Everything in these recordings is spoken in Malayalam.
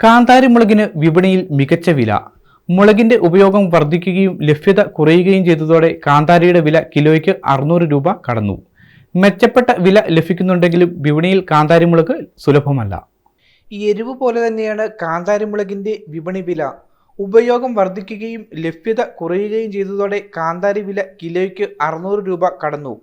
കാന്താരി മുളകിന് വിപണിയിൽ മികച്ച വില. മുളകിന്റെ ഉപയോഗം വർദ്ധിക്കുകയും ലഭ്യത കുറയുകയും ചെയ്തതോടെ കാന്താരിയുടെ വില കിലോയ്ക്ക് അറുന്നൂറ് രൂപ കടന്നു. മെച്ചപ്പെട്ട വില ലഭിക്കുന്നുണ്ടെങ്കിലും വിപണിയിൽ കാന്താരി മുളക് സുലഭമല്ല എരിവ് പോലെ തന്നെയാണ് കാന്താരി മുളകിന്റെ വിപണി വില. ഉപയോഗം വർദ്ധിക്കുകയും ലഭ്യത കുറയുകയും ചെയ്തതോടെ കാന്താരി വില കിലോയ്ക്ക് അറുന്നൂറ് രൂപ കടന്നു.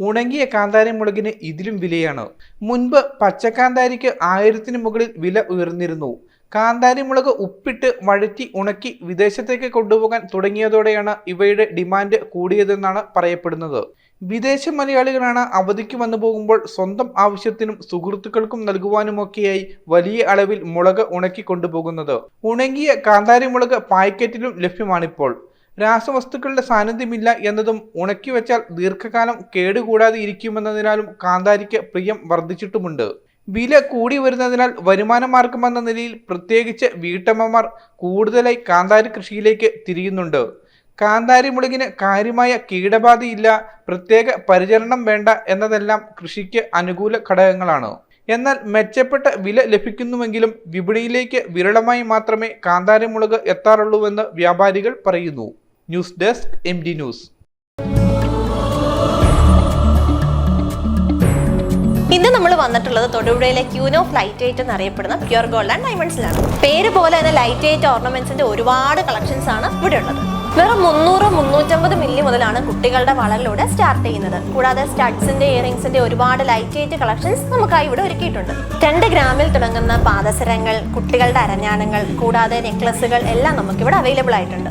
ഉണങ്ങിയ കാന്താരി മുളകിന് ഇതിലും വിലയാണ്. മുൻപ് പച്ചക്കാന്താരിക്ക് ആയിരത്തിന് മുകളിൽ വില ഉയർന്നിരുന്നു. കാന്താരി മുളക് ഉപ്പിട്ട് വഴറ്റി ഉണക്കി വിദേശത്തേക്ക് കൊണ്ടുപോകാൻ തുടങ്ങിയതോടെയാണ് ഇവയുടെ ഡിമാൻഡ് കൂടിയതെന്നാണ് പറയപ്പെടുന്നത്. വിദേശ മലയാളികളാണ് അവധിക്ക് വന്നു പോകുമ്പോൾ സ്വന്തം ആവശ്യത്തിനും സുഹൃത്തുക്കൾക്കും നൽകുവാനുമൊക്കെയായി വലിയ അളവിൽ മുളക് ഉണക്കി കൊണ്ടുപോകുന്നത്. ഉണങ്ങിയ കാന്താരി മുളക് പാക്കറ്റിലും ലഭ്യമാണിപ്പോൾ. രാസവസ്തുക്കളുടെ സാന്നിധ്യമില്ല എന്നതും ഉണക്കി വെച്ചാൽ ദീർഘകാലം കേടുകൂടാതെ ഇരിക്കുമെന്നതിനാലും കാന്താരിക്ക് പ്രിയം വർദ്ധിച്ചിട്ടുമുണ്ട്. വില കൂടി വരുന്നതിനാൽ വരുമാന മാർഗമെന്ന നിലയിൽ പ്രത്യേകിച്ച് വീട്ടമ്മമാർ കൂടുതലായി കാന്താരി കൃഷിയിലേക്ക് തിരിയുന്നുണ്ട്. കാന്താരി മുളകിന് കാര്യമായ കീടബാധയില്ല പ്രത്യേക പരിചരണം വേണ്ട എന്നതെല്ലാം കൃഷിക്ക് അനുകൂല ഘടകങ്ങളാണ്. എന്നാൽ മെച്ചപ്പെട്ട വില ലഭിക്കുന്നുവെങ്കിലും വിപണിയിലേക്ക് വിരളമായി മാത്രമേ കാന്താരി മുളക് എത്താറുള്ളൂവെന്ന് വ്യാപാരികൾ പറയുന്നു. News desk M news. വന്നിട്ടുള്ളത് തൊടുപുഴയിലെ ക്യൂനോ ഫ്ലൈറ്റ് എന്ന് എന്നറിയപ്പെടുന്ന പ്യുർ ഗോൾഡ് ആൻഡ് ഡയമണ്ട്സിലാണ് പേര് പോലെ തന്നെ ലൈറ്റ് വെയിറ്റ് ഓർണമെന്റ്സിന്റെ ഒരുപാട് കളക്ഷൻസ് ആണ് ഇവിടെ ഉള്ളത് വെറും മുന്നൂറ് മുന്നൂറ്റമ്പത് മില്ലി മുതലാണ് കുട്ടികളുടെ വളരിലൂടെ സ്റ്റാർട്ട് ചെയ്യുന്നത്. കൂടാതെ സ്റ്റഡ്സിന്റെ ഇയറിംഗ്സിന്റെ ഒരുപാട് ലൈറ്റ് വെയിറ്റ് കളക്ഷൻസ് നമുക്കായി ഇവിടെ ഒരുക്കിയിട്ടുണ്ട്. രണ്ട് ഗ്രാമിൽ തുടങ്ങുന്ന പാദസരങ്ങൾ കുട്ടികളുടെ അരഞ്ഞാണങ്ങൾ കൂടാതെ നെക്ലസുകൾ എല്ലാം നമുക്കിവിടെ അവൈലബിൾ ആയിട്ടുണ്ട്.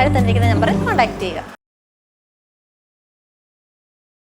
താഴെ തന്നിരിക്കുന്ന നമ്പറിൽ കോൺടാക്ട് ചെയ്യുക.